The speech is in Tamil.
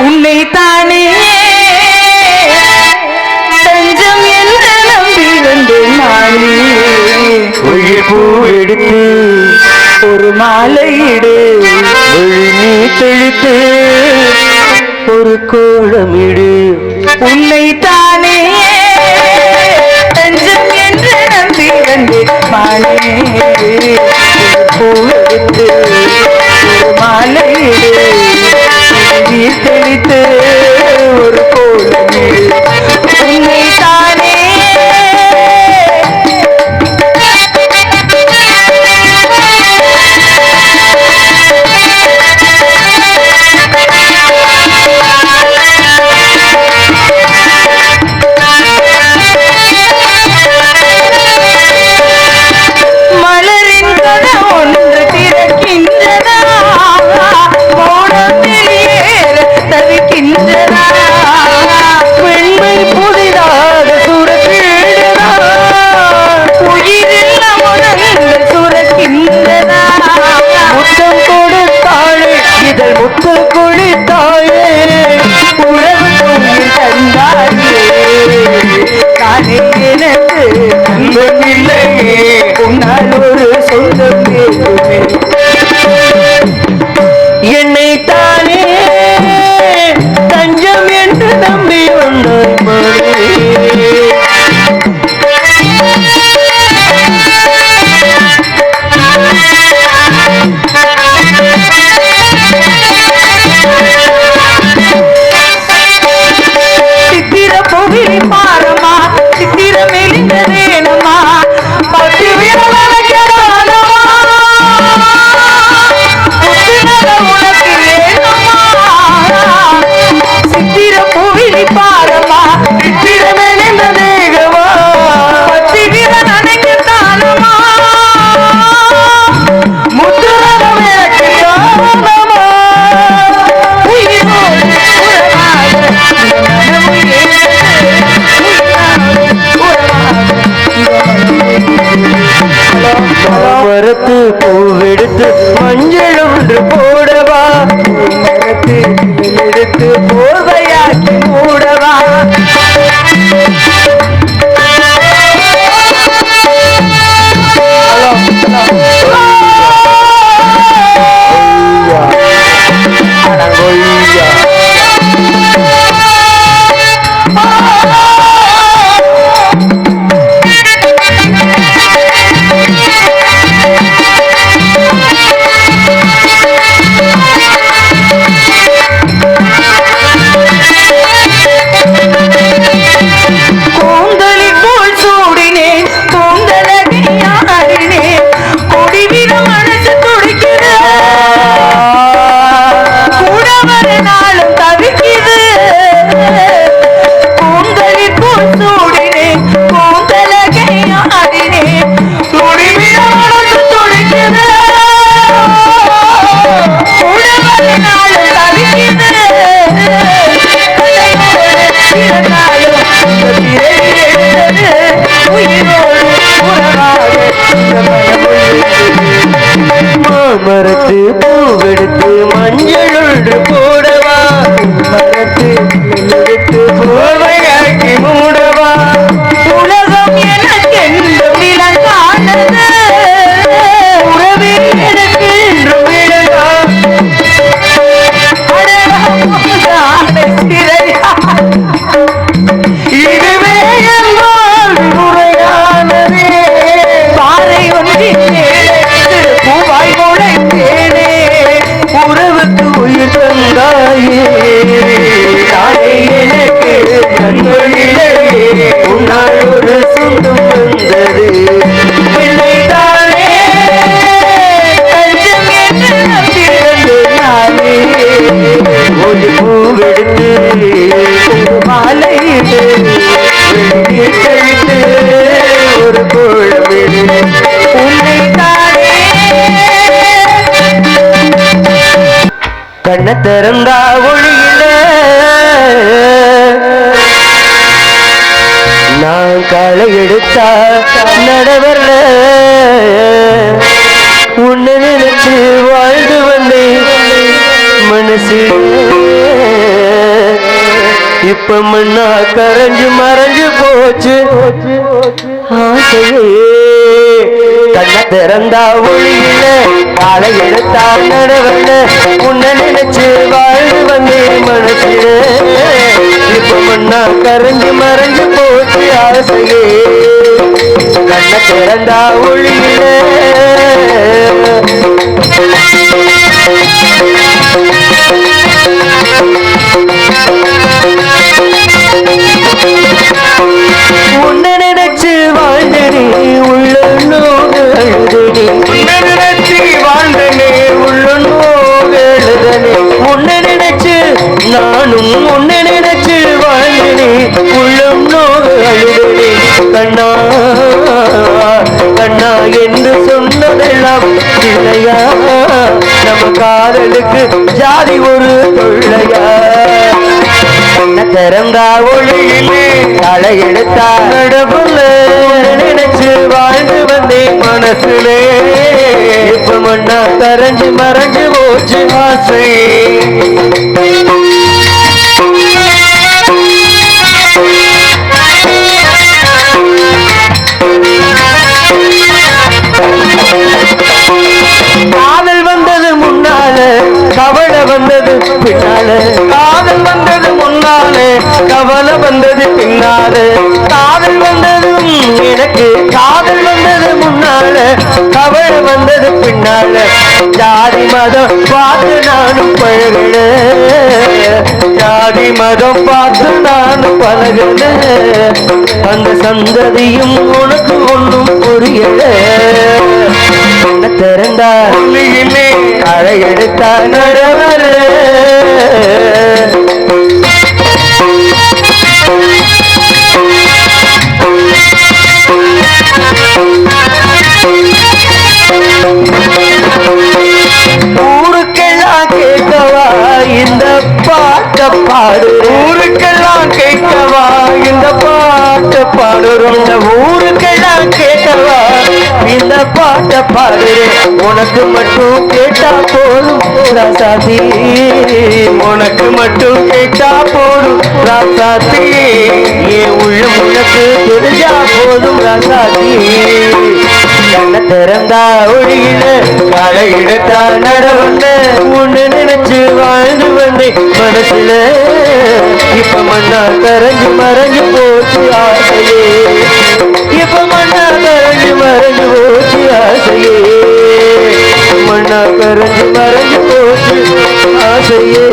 உன்னை தானே. தஞ்சம் என்ற நம்பி வந்தேன் நானே உயிர் பூ எடுத்து ஒரு மாலையிடு விழுநீ தெளித்து ஒரு கோலமிடு உன்னை தானே. தஞ்சம் என்ற நம்பி வந்தேன் மாலே. de কাছে திறந்தா ஒளியில நான் களை எடுத்தா நடவரல. உன்னை நினைச்சு வாழ்ந்து வந்தேன். மனசு இப்ப மண்ணா கரைஞ்சு மறைஞ்சு போச்சு. ஆசையே. கண்ண திறந்தா ஒளியில காலை எடுத்தா நடவன உன்னை நினைச்சு வாழ்ந்து வந்தேன் மனசில. இப்ப மண்ணா கரைஞ்சு மறைஞ்சு போச்சு ஆசையே. கண்ண திறந்தா ஒளியில. Thank you. கண்ணா கண்ணா என்று சொன்னதெல்லாம் இல்லையா? நம்ம காதலுக்கு ஜாதி ஒரு தொல்லையா? கண்ண திறந்தா ஒளியிலே களை எடுத்தா நடப்புல நினைச்சு வாழ்ந்து வந்தேன் மனசுலே. இப்ப மண்ணா கரைஞ்சு மறைஞ்சு போச்சு ஆசை. வந்தது பின்னாலே. காதல் வந்தது முன்னாலே. கவலை வந்தது பின்னாலே. காதல் வந்ததும் எனக்கு. காதல் வந்தது முன்னாலே. கவலை வந்தது பின்னாலே. ஜாதி மதம் பார்த்து நானும் பழகல. ஜாதி மதம் பார்த்து நானும் பழகல. அந்த சந்ததியும் உனக்கு ஒன்றும் புரியல. என்ன திறந்தா உள்ளியிலே அழை எடுத்தா நடவர. பாட்ட பாடுறேன் உனக்கு மட்டும் கேட்டா போதும் ராசாதி. உனக்கு மட்டும் கேட்டா போதும் ராசாதி. என் உள்ளம் உனக்கு தெரிஞ்சா போதும் ராசாதி. கண்ண திறந்தா ஒழியில காலை எடுத்தா நடவந்த உன்னை நினைச்சு வாழ்ந்து வந்தேன் மனசுல. இப்ப மண்ணா கரைஞ்சு மறைஞ்சு போச்சு ஆசையே. இப்ப மறந்து போச்சு ஆசையே. மண்ணா கரஞ்சு மறந்து போச்சு ஆசையே.